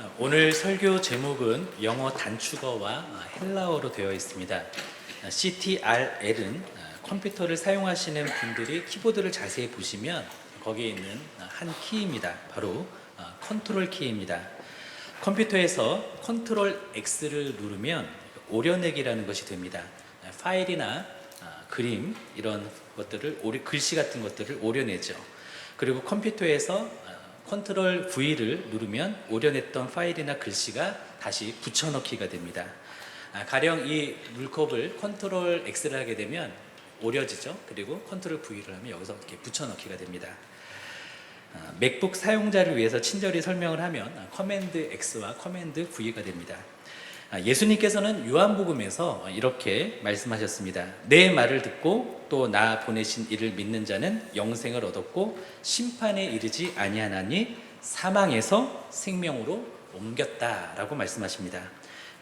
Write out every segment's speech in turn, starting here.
어, 오늘 설교 제목은 영어 단축어와 어, 헬라어로 되어 있습니다. 어, CTRL은 어, 컴퓨터를 사용하시는 분들이 키보드를 자세히 보시면 거기에 있는 어, 한 키입니다. 바로 어, 컨트롤 키입니다. 컴퓨터에서 컨트롤 X를 누르면 오려내기라는 것이 됩니다. 어, 파일이나 어, 그림 이런 것들을 글씨 같은 것들을 오려내죠. 그리고 컴퓨터에서 어, 컨트롤 V를 누르면 오려냈던 파일이나 글씨가 다시 붙여넣기가 됩니다. 아, 가령 이 물컵을 컨트롤 X를 하게 되면 오려지죠. 그리고 컨트롤 V를 하면 여기서 이렇게 붙여넣기가 됩니다. 아, 맥북 사용자를 위해서 친절히 설명을 하면 아, 커맨드 X와 커맨드 V가 됩니다. 아, 예수님께서는 요한복음에서 이렇게 말씀하셨습니다. 내 말을 듣고 또 나 보내신 이를 믿는 자는 영생을 얻었고 심판에 이르지 아니하나니 사망에서 생명으로 옮겼다라고 말씀하십니다.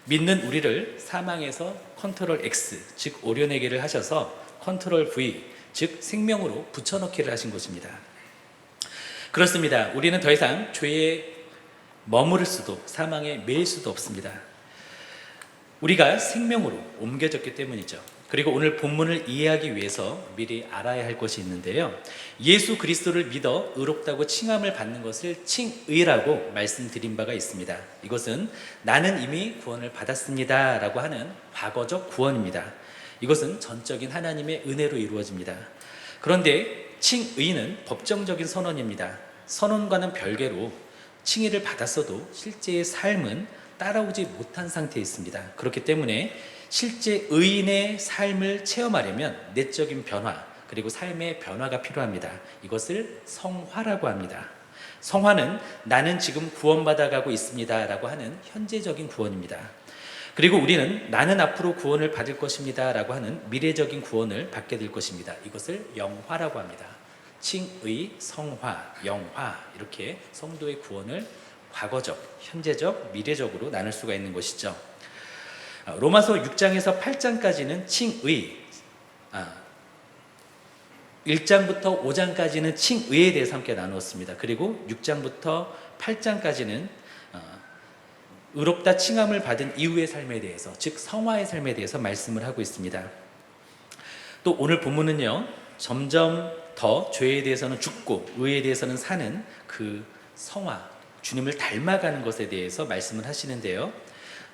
믿는 우리를 사망에서 컨트롤 X 즉 오려내기를 하셔서 컨트롤 V 즉 생명으로 붙여넣기를 하신 것입니다. 그렇습니다. 우리는 더 이상 죄에 머무를 수도 사망에 매일 수도 없습니다. 우리가 생명으로 옮겨졌기 때문이죠. 그리고 오늘 본문을 이해하기 위해서 미리 알아야 할 것이 있는데요. 예수 그리스도를 믿어 의롭다고 칭함을 받는 것을 칭의라고 말씀드린 바가 있습니다. 이것은 나는 이미 구원을 받았습니다 라고 하는 과거적 구원입니다. 이것은 전적인 하나님의 은혜로 이루어집니다. 그런데 칭의는 법정적인 선언입니다. 선언과는 별개로 칭의를 받았어도 실제의 삶은 따라오지 못한 상태에 있습니다. 그렇기 때문에 실제 의인의 삶을 체험하려면 내적인 변화 그리고 삶의 변화가 필요합니다. 이것을 성화라고 합니다. 성화는 나는 지금 구원받아가고 있습니다 라고 하는 현재적인 구원입니다. 그리고 우리는 나는 앞으로 구원을 받을 것입니다 라고 하는 미래적인 구원을 받게 될 것입니다. 이것을 영화라고 합니다. 칭의, 성화, 영화 이렇게 성도의 구원을 과거적, 현재적, 미래적으로 나눌 수가 있는 것이죠. 아, 로마서 6장에서 8장까지는 칭의, 아, 1장부터 5장까지는 칭의에 대해서 함께 나누었습니다. 그리고 6장부터 8장까지는 어, 의롭다 칭함을 받은 이후의 삶에 대해서, 즉 성화의 삶에 대해서 말씀을 하고 있습니다. 또 오늘 본문은요, 점점 더 죄에 대해서는 죽고 의에 대해서는 사는 그 성화, 주님을 닮아가는 것에 대해서 말씀을 하시는데요.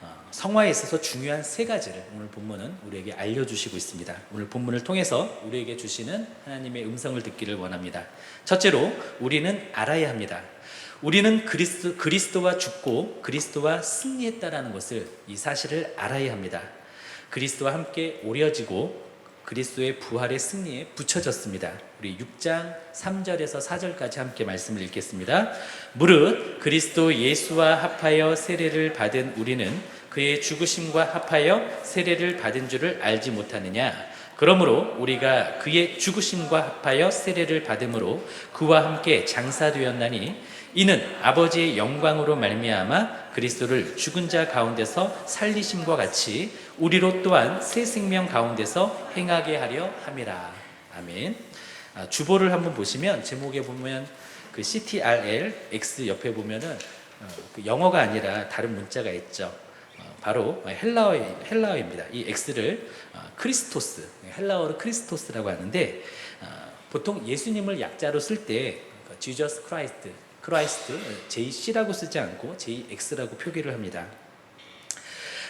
어, 성화에 있어서 중요한 세 가지를 오늘 본문은 우리에게 알려주시고 있습니다. 오늘 본문을 통해서 우리에게 주시는 하나님의 음성을 듣기를 원합니다. 첫째로 우리는 알아야 합니다. 우리는 그리스도, 그리스도와 죽고 그리스도와 승리했다라는 것을 이 사실을 알아야 합니다. 그리스도와 함께 오려지고 그리스도의 부활의 승리에 붙여졌습니다. 우리 6장 3절에서 4절까지 함께 말씀을 읽겠습니다. 무릇 그리스도 예수와 합하여 세례를 받은 우리는 그의 죽으심과 합하여 세례를 받은 줄을 알지 못하느냐? 그러므로 우리가 그의 죽으심과 합하여 세례를 받음으로 그와 함께 장사되었나니 이는 아버지의 영광으로 말미암아 그리스도를 죽은 자 가운데서 살리심과 같이 우리로 또한 새 생명 가운데서 행하게 하려 함이라. 아멘. 아, 주보를 한번 보시면 제목에 보면 그 CTRL X 옆에 보면은 어, 그 영어가 아니라 다른 문자가 있죠. 어, 바로 헬라어 헬라어입니다. 이 X를 어, 크리스토스 헬라어로 크리스토스라고 하는데 어, 보통 예수님을 약자로 쓸때 Jesus Christ 크라이스트 JC라고 쓰지 않고 JX라고 표기를 합니다.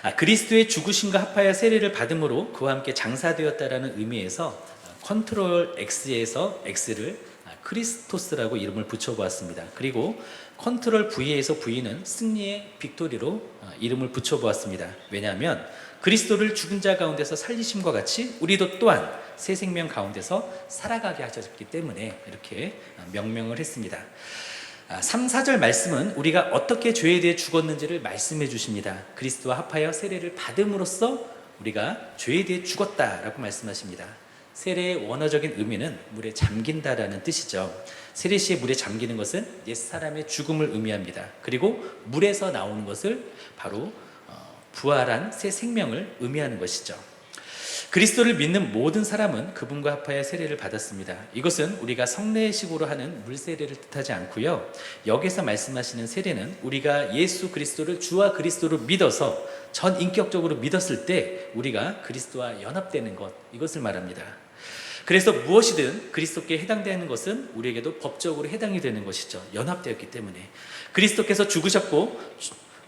아, 그리스도의 죽으심과 합하여 세례를 받음으로 그와 함께 장사되었다라는 의미에서 아, 컨트롤 X에서 X를 아, 크리스토스라고 이름을 붙여보았습니다. 그리고 컨트롤 V에서 V는 승리의 빅토리로 아, 이름을 붙여보았습니다. 왜냐하면 그리스도를 죽은 자 가운데서 살리심과 같이 우리도 또한 새 생명 가운데서 살아가게 하셨기 때문에 이렇게 아, 명명을 했습니다. 아, 3, 4절 말씀은 우리가 어떻게 죄에 대해 죽었는지를 말씀해 주십니다. 그리스도와 합하여 세례를 받음으로써 우리가 죄에 대해 죽었다라고 말씀하십니다. 세례의 원어적인 의미는 물에 잠긴다라는 뜻이죠. 세례 시에 물에 잠기는 것은 옛 사람의 죽음을 의미합니다. 그리고 물에서 나오는 것을 바로 어, 부활한 새 생명을 의미하는 것이죠. 그리스도를 믿는 모든 사람은 그분과 합하여 세례를 받았습니다. 이것은 우리가 성례식으로 하는 물세례를 뜻하지 않고요. 여기서 말씀하시는 세례는 우리가 예수 그리스도를 주와 그리스도로 믿어서 전 인격적으로 믿었을 때 우리가 그리스도와 연합되는 것 이것을 말합니다. 그래서 무엇이든 그리스도께 해당되는 것은 우리에게도 법적으로 해당이 되는 것이죠. 연합되었기 때문에 그리스도께서 죽으셨고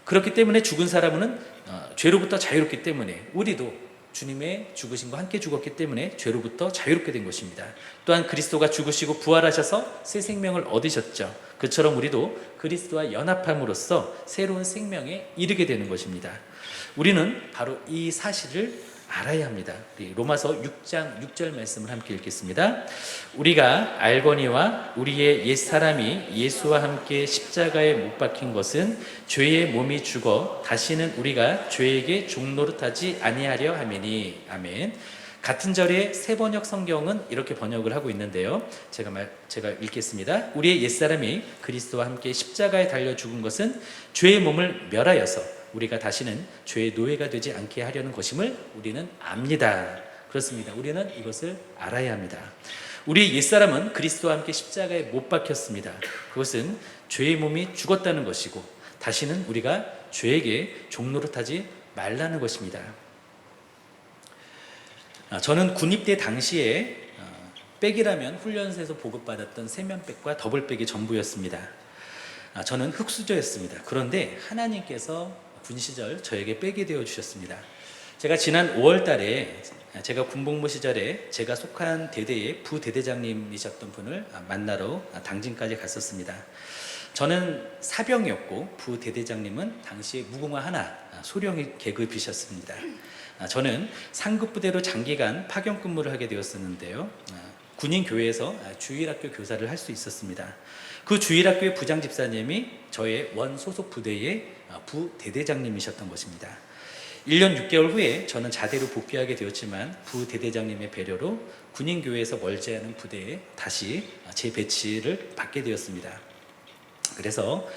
그렇기 때문에 죽은 사람은 어, 죄로부터 자유롭기 때문에 우리도 주님의 죽으심과 함께 죽었기 때문에 죄로부터 자유롭게 된 것입니다. 또한 그리스도가 죽으시고 부활하셔서 새 생명을 얻으셨죠. 그처럼 우리도 그리스도와 연합함으로써 새로운 생명에 이르게 되는 것입니다. 우리는 바로 이 사실을 알아야 합니다. 로마서 6장 6절 말씀을 함께 읽겠습니다. 우리가 알거니와 우리의 옛 사람이 예수와 함께 십자가에 못 박힌 것은 죄의 몸이 죽어 다시는 우리가 죄에게 종노릇하지 아니하려 함이니 아멘. 같은 절의 세 번역 성경은 이렇게 번역을 하고 있는데요. 제가 말 제가 읽겠습니다. 우리의 옛 사람이 그리스도와 함께 십자가에 달려 죽은 것은 죄의 몸을 멸하여서 우리가 다시는 죄의 노예가 되지 않게 하려는 것임을 우리는 압니다. 그렇습니다. 우리는 이것을 알아야 합니다. 우리 옛사람은 그리스도와 함께 십자가에 못 박혔습니다. 그것은 죄의 몸이 죽었다는 것이고 다시는 우리가 죄에게 종노릇하지 말라는 것입니다. 아, 저는 군입대 당시에 어, 백이라면 훈련소에서 보급받았던 세면백과 더블백이 전부였습니다. 아, 저는 흑수저였습니다. 그런데 하나님께서 군 시절 저에게 백이 되어 주셨습니다. 제가 지난 5월 달에 제가 군복무 시절에 제가 속한 대대의 부대대장님이셨던 분을 만나러 당진까지 갔었습니다. 저는 사병이었고 부대대장님은 당시에 무궁화 하나 소령 계급이셨습니다. 저는 상급 부대로 장기간 파견 근무를 하게 되었었는데요. 군인 교회에서 주일학교 교사를 할 수 있었습니다. 그 주일학교의 부장 집사님이 저의 원 소속 부대의 부대대장님이셨던 것입니다. 1년 6개월 후에 저는 자대로 복귀하게 되었지만 부대대장님의 배려로 군인교회에서 멀지 않은 부대에 다시 재배치를 받게 되었습니다. 그래서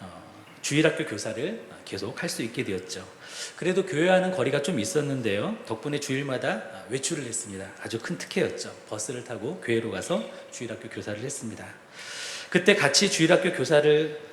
어, 주일학교 교사를 계속 할 수 있게 되었죠. 그래도 교회와는 거리가 좀 있었는데요. 덕분에 주일마다 외출을 했습니다. 아주 큰 특혜였죠. 버스를 타고 교회로 가서 주일학교 교사를 했습니다. 그때 같이 주일학교 교사를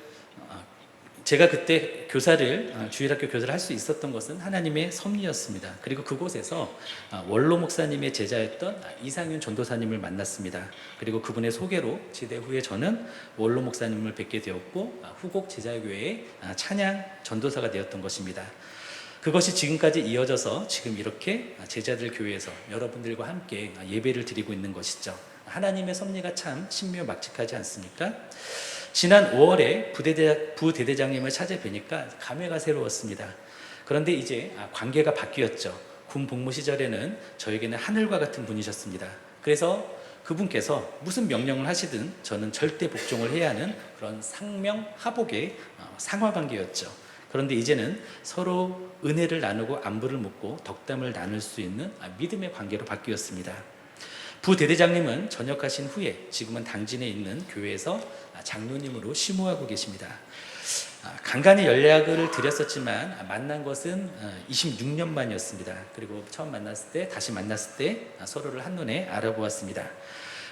제가 그때 교사를 어, 주일학교 교사를 할 수 있었던 것은 하나님의 섭리였습니다. 그리고 그곳에서 어, 원로 목사님의 제자였던 이상윤 전도사님을 만났습니다. 그리고 그분의 소개로 제대 후에 저는 원로 목사님을 뵙게 되었고 어, 후곡 제자교회의 찬양 전도사가 되었던 것입니다. 그것이 지금까지 이어져서 지금 이렇게 제자들 교회에서 여러분들과 함께 예배를 드리고 있는 것이죠. 하나님의 섭리가 참 신묘막측하지 않습니까? 지난 5월에 부대대, 부대대장님을 찾아뵈니까 감회가 새로웠습니다. 그런데 이제 아, 관계가 바뀌었죠. 군 복무 시절에는 저에게는 하늘과 같은 분이셨습니다. 그래서 그분께서 무슨 명령을 하시든 저는 절대 복종을 해야 하는 그런 상명 하복의 어, 상하 관계였죠. 그런데 이제는 서로 은혜를 나누고 안부를 묻고 덕담을 나눌 수 있는 아, 믿음의 관계로 바뀌었습니다. 부대대장님은 전역하신 후에 지금은 당진에 있는 교회에서 장로님으로 심호하고 계십니다. 아, 간간히 연락을 드렸었지만 만난 것은 26년 어, 만이었습니다. 그리고 처음 만났을 때 다시 만났을 때 서로를 한눈에 알아보았습니다.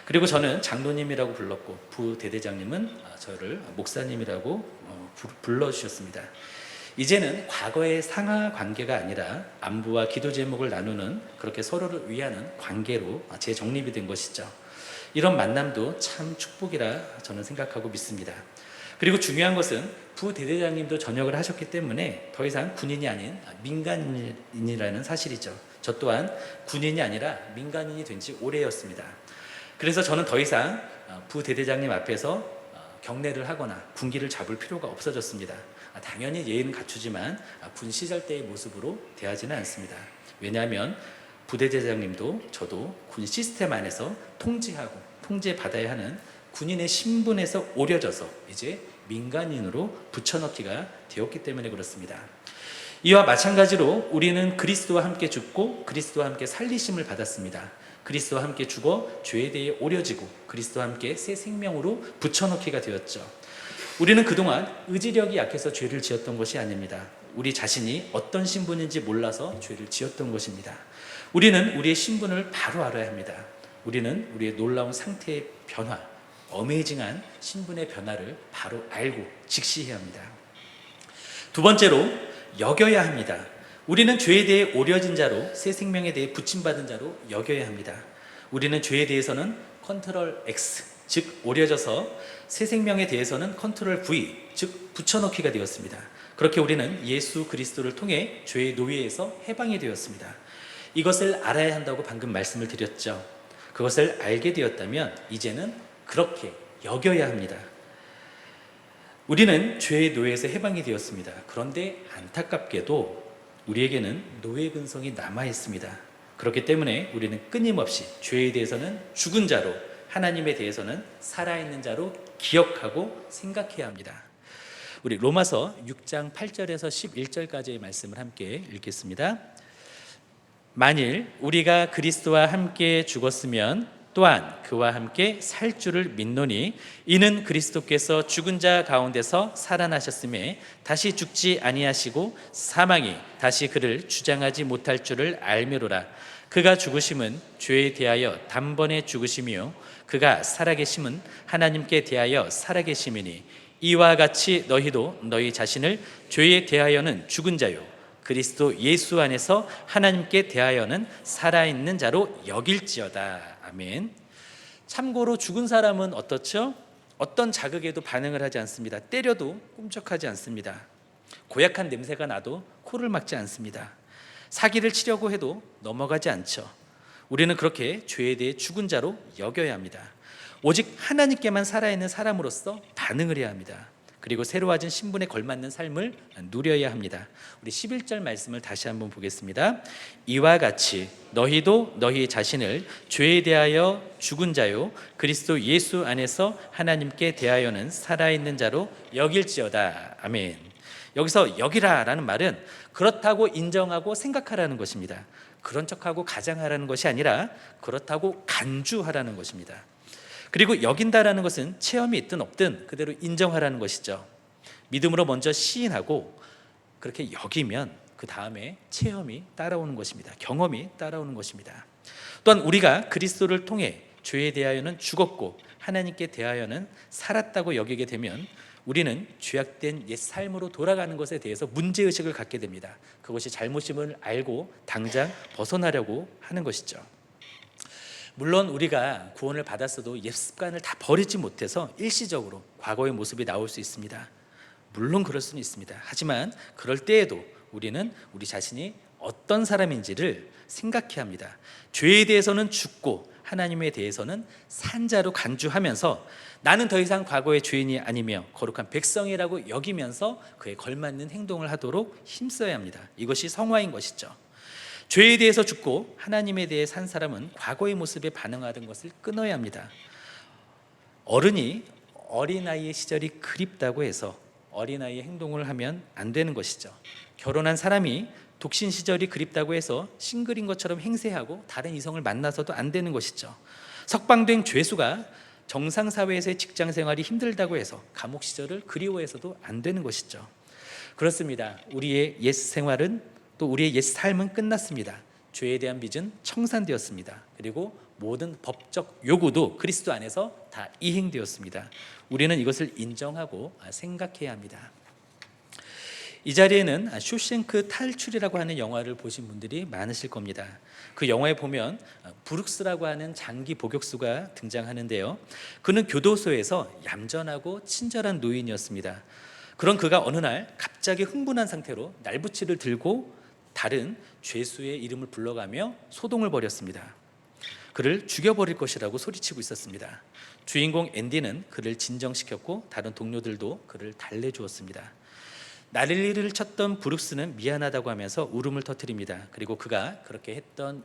그리고 저는 장로님이라고 불렀고 부대대장님은 아, 저를 목사님이라고 어, 불러주셨습니다. 이제는 과거의 상하 관계가 아니라 안부와 기도 제목을 나누는 그렇게 서로를 위하는 관계로 재정립이 된 것이죠. 이런 만남도 참 축복이라 저는 생각하고 믿습니다. 그리고 중요한 것은 부대대장님도 전역을 하셨기 때문에 더 이상 군인이 아닌 민간인이라는 사실이죠. 저 또한 군인이 아니라 민간인이 된 지 오래였습니다. 그래서 저는 더 이상 부대대장님 앞에서 경례를 하거나 군기를 잡을 필요가 없어졌습니다. 아, 당연히 예의는 갖추지만 아, 군 시절 때의 모습으로 대하지는 않습니다. 왜냐하면 부대대장님도 저도 군 시스템 안에서 통제하고 통제받아야 하는 군인의 신분에서 오려져서 이제 민간인으로 붙여넣기가 되었기 때문에 그렇습니다. 이와 마찬가지로 우리는 그리스도와 함께 죽고 그리스도와 함께 살리심을 받았습니다. 그리스도와 함께 죽어 죄에 대해 오려지고 그리스도와 함께 새 생명으로 붙여넣기가 되었죠. 우리는 그동안 의지력이 약해서 죄를 지었던 것이 아닙니다. 우리 자신이 어떤 신분인지 몰라서 죄를 지었던 것입니다. 우리는 우리의 신분을 바로 알아야 합니다. 우리는 우리의 놀라운 상태의 변화, 어메이징한 신분의 변화를 바로 알고 직시해야 합니다. 두 번째로 여겨야 합니다. 우리는 죄에 대해 오려진 자로 새 생명에 대해 부침받은 자로 여겨야 합니다. 우리는 죄에 대해서는 컨트롤 X 즉 오려져서 새 생명에 대해서는 컨트롤 V 즉 붙여넣기가 되었습니다. 그렇게 우리는 예수 그리스도를 통해 죄의 노예에서 해방이 되었습니다. 이것을 알아야 한다고 방금 말씀을 드렸죠. 그것을 알게 되었다면 이제는 그렇게 여겨야 합니다. 우리는 죄의 노예에서 해방이 되었습니다. 그런데 안타깝게도 우리에게는 노예 근성이 남아 있습니다. 그렇기 때문에 우리는 끊임없이 죄에 대해서는 죽은 자로 하나님에 대해서는 살아있는 자로 기억하고 생각해야 합니다. 우리 로마서 6장 8절에서 11절까지의 말씀을 함께 읽겠습니다. 만일 우리가 그리스도와 함께 죽었으면 또한 그와 함께 살 줄을 믿노니 이는 그리스도께서 죽은 자 가운데서 살아나셨음에 다시 죽지 아니하시고 사망이 다시 그를 주장하지 못할 줄을 알미로라 그가 죽으심은 죄에 대하여 단번에 죽으심이요 그가 살아계심은 하나님께 대하여 살아계심이니 이와 같이 너희도 너희 자신을 죄에 대하여는 죽은 자요 그리스도 예수 안에서 하나님께 대하여는 살아있는 자로 여길지어다. 아멘. 참고로 죽은 사람은 어떻죠? 어떤 자극에도 반응을 하지 않습니다. 때려도 꿈쩍하지 않습니다. 고약한 냄새가 나도 코를 막지 않습니다. 사기를 치려고 해도 넘어가지 않죠. 우리는 그렇게 죄에 대해 죽은 자로 여겨야 합니다. 오직 하나님께만 살아있는 사람으로서 반응을 해야 합니다. 그리고 새로워진 신분에 걸맞는 삶을 누려야 합니다. 우리 11절 말씀을 다시 한번 보겠습니다. 이와 같이 너희도 너희 자신을 죄에 대하여 죽은 자요 그리스도 예수 안에서 하나님께 대하여는 살아있는 자로 여길지어다. 아멘. 여기서 여기라라는 말은 그렇다고 인정하고 생각하라는 것입니다. 그런 척하고 가장하라는 것이 아니라 그렇다고 간주하라는 것입니다. 그리고 여긴다라는 것은 체험이 있든 없든 그대로 인정하라는 것이죠. 믿음으로 먼저 시인하고 그렇게 여기면 그 다음에 체험이 따라오는 것입니다. 경험이 따라오는 것입니다. 또한 우리가 그리스도를 통해 죄에 대하여는 죽었고 하나님께 대하여는 살았다고 여기게 되면 우리는 죄악된 옛 삶으로 돌아가는 것에 대해서 문제 의식을 갖게 됩니다. 그것이 잘못임을 알고 당장 벗어나려고 하는 것이죠. 물론 우리가 구원을 받았어도 옛 습관을 다 버리지 못해서 일시적으로 과거의 모습이 나올 수 있습니다. 물론 그럴 수는 있습니다. 하지만 그럴 때에도 우리는 우리 자신이 어떤 사람인지를 생각해야 합니다. 죄에 대해서는 죽고 하나님에 대해서는 산자로 간주하면서 나는 더 이상 과거의 죄인이 아니며 거룩한 백성이라고 여기면서 그에 걸맞는 행동을 하도록 힘써야 합니다. 이것이 성화인 것이죠. 죄에 대해서 죽고 하나님에 대해 산 사람은 과거의 모습에 반응하던 것을 끊어야 합니다. 어른이 어린아이의 시절이 그립다고 해서 어린아이의 행동을 하면 안 되는 것이죠. 결혼한 사람이 독신 시절이 그립다고 해서 싱글인 것처럼 행세하고 다른 이성을 만나서도 안 되는 것이죠. 석방된 죄수가 정상 사회에서의 직장 생활이 힘들다고 해서 감옥 시절을 그리워해서도 안 되는 것이죠. 그렇습니다. 우리의 옛 생활은 또 우리의 옛 삶은 끝났습니다. 죄에 대한 빚은 청산되었습니다. 그리고 모든 법적 요구도 그리스도 안에서 다 이행되었습니다. 우리는 이것을 인정하고 생각해야 합니다. 이 자리에는 쇼생크 탈출이라고 하는 영화를 보신 분들이 많으실 겁니다. 그 영화에 보면 브룩스라고 하는 장기 복역수가 등장하는데요. 그는 교도소에서 얌전하고 친절한 노인이었습니다. 그런 그가 어느 날 갑자기 흥분한 상태로 날붙이를 들고 다른 죄수의 이름을 불러가며 소동을 벌였습니다. 그를 죽여버릴 것이라고 소리치고 있었습니다. 주인공 앤디는 그를 진정시켰고 다른 동료들도 그를 달래주었습니다. 난리를 쳤던 브룩스는 미안하다고 하면서 울음을 터뜨립니다. 그리고 그가 그렇게 했던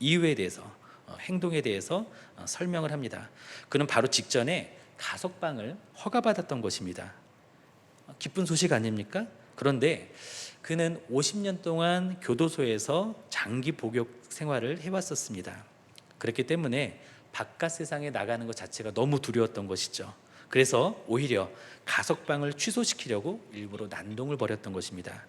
이유에 대해서 어, 행동에 대해서 어, 설명을 합니다. 그는 바로 직전에 가석방을 허가받았던 것입니다. 어, 기쁜 소식 아닙니까? 그런데 그는 50년 동안 교도소에서 장기 복역 생활을 해왔었습니다. 그렇기 때문에 바깥 세상에 나가는 것 자체가 너무 두려웠던 것이죠. 그래서 오히려 가석방을 취소시키려고 일부러 난동을 벌였던 것입니다.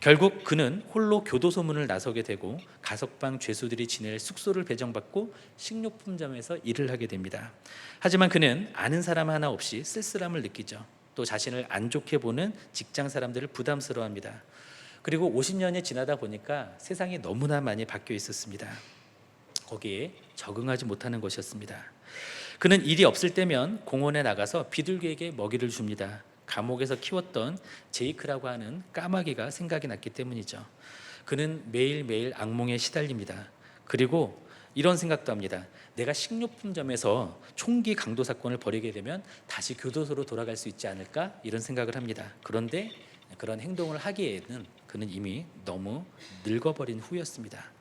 결국 그는 홀로 교도소 문을 나서게 되고 가석방 죄수들이 지낼 숙소를 배정받고 식료품점에서 일을 하게 됩니다. 하지만 그는 아는 사람 하나 없이 쓸쓸함을 느끼죠. 또 자신을 안 좋게 보는 직장 사람들을 부담스러워합니다. 그리고 50년이 지나다 보니까 세상이 너무나 많이 바뀌어 있었습니다. 거기에 적응하지 못하는 것이었습니다. 그는 일이 없을 때면 공원에 나가서 비둘기에게 먹이를 줍니다. 감옥에서 키웠던 제이크라고 하는 까마귀가 생각이 났기 때문이죠. 그는 매일매일 악몽에 시달립니다. 그리고 이런 생각도 합니다. 내가 식료품점에서 총기 강도 사건을 벌이게 되면 다시 교도소로 돌아갈 수 있지 않을까 이런 생각을 합니다. 그런데 그런 행동을 하기에는 그는 이미 너무 늙어버린 후였습니다.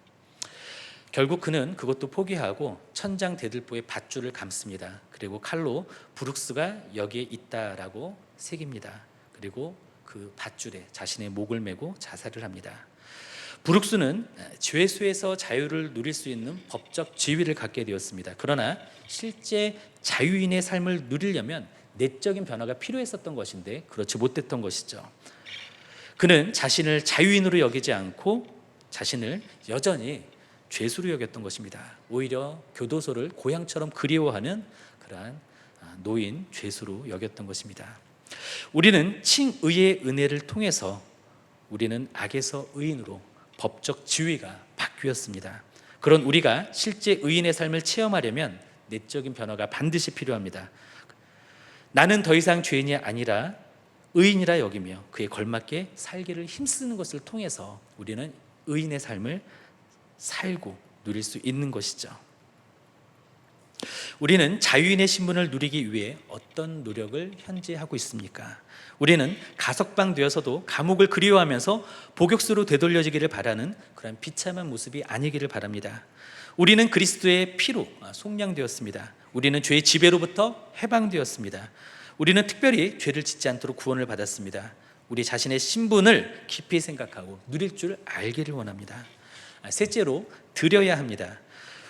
결국 그는 그것도 포기하고 천장 대들보에 밧줄을 감습니다. 그리고 칼로 브룩스가 여기에 있다라고 새깁니다. 그리고 그 밧줄에 자신의 목을 메고 자살을 합니다. 브룩스는 죄수에서 자유를 누릴 수 있는 법적 지위를 갖게 되었습니다. 그러나 실제 자유인의 삶을 누리려면 내적인 변화가 필요했었던 것인데 그렇지 못했던 것이죠. 그는 자신을 자유인으로 여기지 않고 자신을 여전히 죄수로 여겼던 것입니다. 오히려 교도소를 고향처럼 그리워하는 그러한 노인 죄수로 여겼던 것입니다. 우리는 칭의의 은혜를 통해서 우리는 악에서 의인으로 법적 지위가 바뀌었습니다. 그런 우리가 실제 의인의 삶을 체험하려면 내적인 변화가 반드시 필요합니다. 나는 더 이상 죄인이 아니라 의인이라 여기며 그에 걸맞게 살기를 힘쓰는 것을 통해서 우리는 의인의 삶을 살고 누릴 수 있는 것이죠. 우리는 자유인의 신분을 누리기 위해 어떤 노력을 현재 하고 있습니까? 우리는 가석방 되어서도 감옥을 그리워하면서 복역수로 되돌려지기를 바라는 그런 비참한 모습이 아니기를 바랍니다. 우리는 그리스도의 피로 속량되었습니다. 우리는 죄의 지배로부터 해방되었습니다. 우리는 특별히 죄를 짓지 않도록 구원을 받았습니다. 우리 자신의 신분을 깊이 생각하고 누릴 줄 알기를 원합니다. 셋째로 드려야 합니다.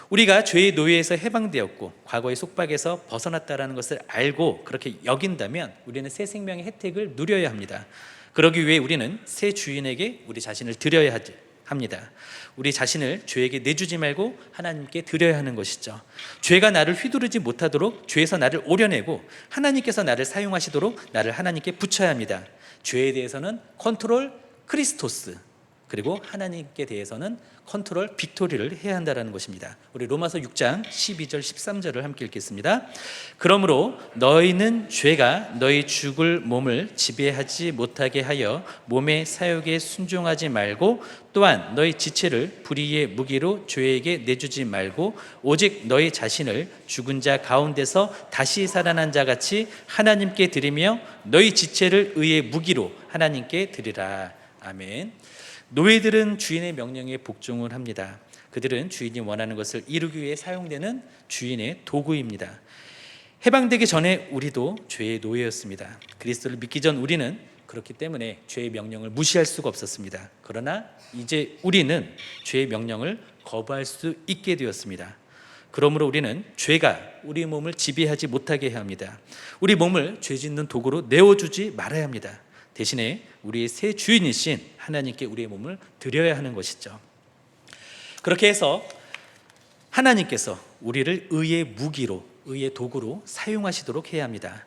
우리가 죄의 노예에서 해방되었고 과거의 속박에서 벗어났다라는 것을 알고 그렇게 여긴다면 우리는 새 생명의 혜택을 누려야 합니다. 그러기 위해 우리는 새 주인에게 우리 자신을 드려야 하지, 합니다. 우리 자신을 죄에게 내주지 말고 하나님께 드려야 하는 것이죠. 죄가 나를 휘두르지 못하도록 죄에서 나를 오려내고 하나님께서 나를 사용하시도록 나를 하나님께 붙여야 합니다. 죄에 대해서는 컨트롤 크리스토스 그리고 하나님께 대해서는 컨트롤 빅토리를 해야 한다는 것입니다. 우리 로마서 6장 12절 13절을 함께 읽겠습니다. 그러므로 너희는 죄가 너희 죽을 몸을 지배하지 못하게 하여 몸의 사욕에 순종하지 말고 또한 너희 지체를 불의의 무기로 죄에게 내주지 말고 오직 너희 자신을 죽은 자 가운데서 다시 살아난 자 같이 하나님께 드리며 너희 지체를 의의 무기로 하나님께 드리라. 아멘. 노예들은 주인의 명령에 복종을 합니다. 그들은 주인이 원하는 것을 이루기 위해 사용되는 주인의 도구입니다. 해방되기 전에 우리도 죄의 노예였습니다. 그리스도를 믿기 전 우리는 그렇기 때문에 죄의 명령을 무시할 수가 없었습니다. 그러나 이제 우리는 죄의 명령을 거부할 수 있게 되었습니다. 그러므로 우리는 죄가 우리 몸을 지배하지 못하게 해야 합니다. 우리 몸을 죄 짓는 도구로 내어주지 말아야 합니다. 대신에 우리의 새 주인이신 하나님께 우리의 몸을 드려야 하는 것이죠. 그렇게 해서 하나님께서 우리를 의의 무기로, 의의 도구로 사용하시도록 해야 합니다.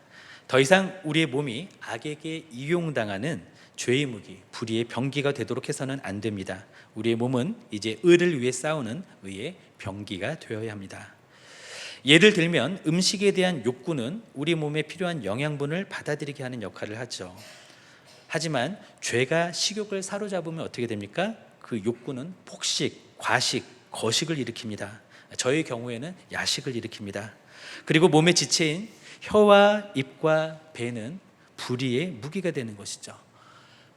더 이상 우리의 몸이 악에게 이용당하는 죄의 무기, 불의의 병기가 되도록 해서는 안 됩니다. 우리의 몸은 이제 의를 위해 싸우는 의의 병기가 되어야 합니다. 예를 들면 음식에 대한 욕구는 우리 몸에 필요한 영양분을 받아들이게 하는 역할을 하죠. 하지만 죄가 식욕을 사로잡으면 어떻게 됩니까? 그 욕구는 폭식, 과식, 거식을 일으킵니다. 저의 경우에는 야식을 일으킵니다. 그리고 몸의 지체인 혀와 입과 배는 불의의 무기가 되는 것이죠.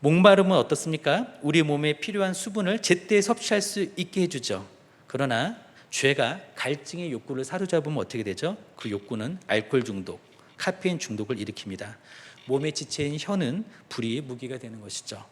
목마름은 어떻습니까? 우리 몸에 필요한 수분을 제때 섭취할 수 있게 해주죠. 그러나 죄가 갈증의 욕구를 사로잡으면 어떻게 되죠? 그 욕구는 알코올 중독, 카페인 중독을 일으킵니다. 몸의 지체인 혀는 불의의 무기가 되는 것이죠.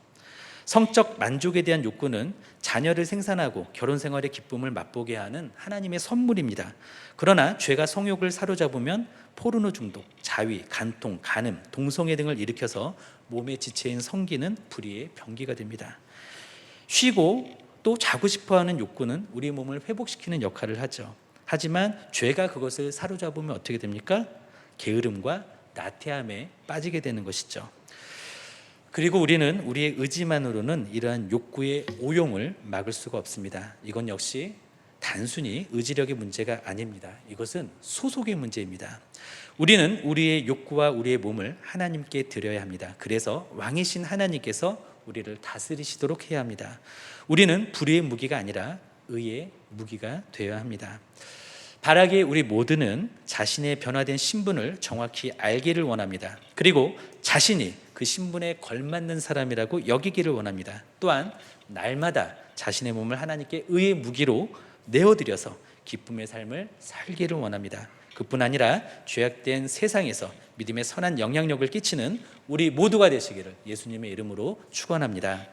성적 만족에 대한 욕구는 자녀를 생산하고 결혼 생활의 기쁨을 맛보게 하는 하나님의 선물입니다. 그러나 죄가 성욕을 사로잡으면 포르노 중독, 자위, 간통, 간음, 동성애 등을 일으켜서 몸의 지체인 성기는 불의의 병기가 됩니다. 쉬고 또 자고 싶어 하는 욕구는 우리 몸을 회복시키는 역할을 하죠. 하지만 죄가 그것을 사로잡으면 어떻게 됩니까? 게으름과 나태함에 빠지게 되는 것이죠. 그리고 우리는 우리의 의지만으로는 이러한 욕구의 오용을 막을 수가 없습니다. 이건 역시 단순히 의지력의 문제가 아닙니다. 이것은 소속의 문제입니다. 우리는 우리의 욕구와 우리의 몸을 하나님께 드려야 합니다. 그래서 왕이신 하나님께서 우리를 다스리시도록 해야 합니다. 우리는 불의의 무기가 아니라 의의 무기가 되어야 합니다. 바라기에 우리 모두는 자신의 변화된 신분을 정확히 알기를 원합니다. 그리고 자신이 그 신분에 걸맞는 사람이라고 여기기를 원합니다. 또한 날마다 자신의 몸을 하나님께 의의 무기로 내어드려서 기쁨의 삶을 살기를 원합니다. 그뿐 아니라 죄악된 세상에서 믿음의 선한 영향력을 끼치는 우리 모두가 되시기를 예수님의 이름으로 축원합니다.